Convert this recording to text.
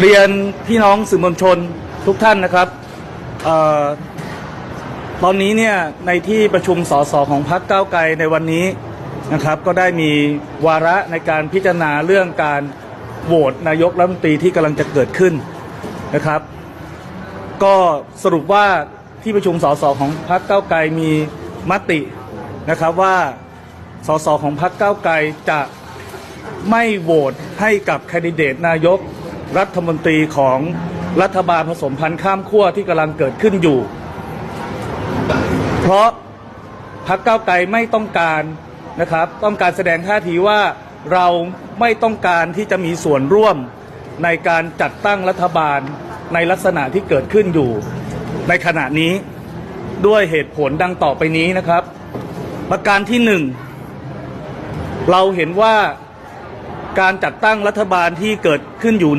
เรียนพี่น้องสื่อมวลชนทุกท่านนะครับออตอนนี้เนี่ยในที่ประชุมสสของพรรคก้าไกลในวันนี้นะครับก็ได้มีวาระในการพิจารณาเรื่องการโหวตนายกรัฐมนตรีที่กำลังจะเกิดขึ้นนะครับ ก็สรุปว่าที่ประชุมสสของพรรคก้าไกลมีมตินะครับว่าสสของพรรคก้าไกลจะไม่โหวตให้กับแคนดิเดตนายก รัฐมนตรีของรัฐบาลผสมพันธ์ข้ามขั้วที่กำลังเกิดขึ้นอยู่ เพราะพรรคก้าวไกลไม่ต้องการนะครับ ต้องการแสดงท่าทีว่าเราไม่ต้องการที่จะมีส่วนร่วมในการจัดตั้งรัฐบาลในลักษณะที่เกิดขึ้นอยู่ ในขณะนี้ด้วยเหตุผลดังต่อไปนี้นะครับ ประการที่หนึ่งเราเห็นว่าการจัดตั้งรัฐบาลที่เกิดขึ้นอยู่นี้